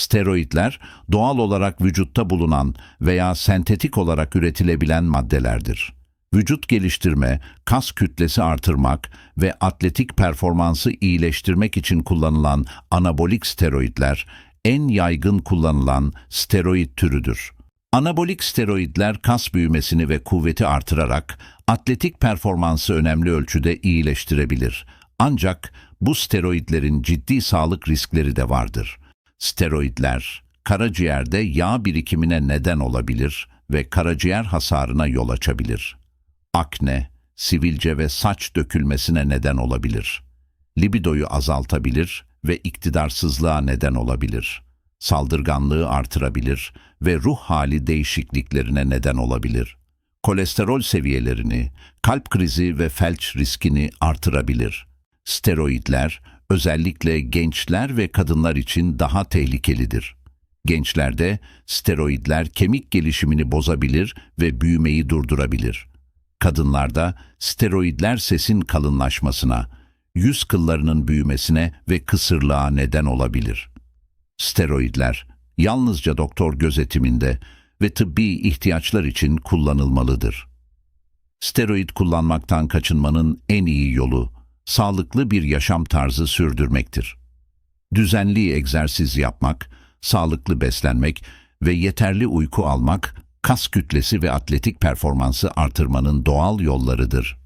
Steroidler doğal olarak vücutta bulunan veya sentetik olarak üretilebilen maddelerdir. Vücut geliştirme, kas kütlesi artırmak ve atletik performansı iyileştirmek için kullanılan anabolik steroidler en yaygın kullanılan steroid türüdür. Anabolik steroidler kas büyümesini ve kuvveti artırarak atletik performansı önemli ölçüde iyileştirebilir. Ancak bu steroidlerin ciddi sağlık riskleri de vardır. Steroidler karaciğerde yağ birikimine neden olabilir ve karaciğer hasarına yol açabilir. Akne, sivilce ve saç dökülmesine neden olabilir. Libidoyu azaltabilir ve iktidarsızlığa neden olabilir. Saldırganlığı artırabilir ve ruh hali değişikliklerine neden olabilir. Kolesterol seviyelerini, kalp krizi ve felç riskini artırabilir. Steroidler özellikle gençler ve kadınlar için daha tehlikelidir. Gençlerde steroidler kemik gelişimini bozabilir ve büyümeyi durdurabilir. Kadınlarda steroidler sesin kalınlaşmasına, yüz kıllarının büyümesine ve kısırlığa neden olabilir. Steroidler yalnızca doktor gözetiminde ve tıbbi ihtiyaçlar için kullanılmalıdır. Steroid kullanmaktan kaçınmanın en iyi yolu sağlıklı bir yaşam tarzı sürdürmektir. Düzenli egzersiz yapmak, sağlıklı beslenmek ve yeterli uyku almak kas kütlesi ve atletik performansı artırmanın doğal yollarıdır.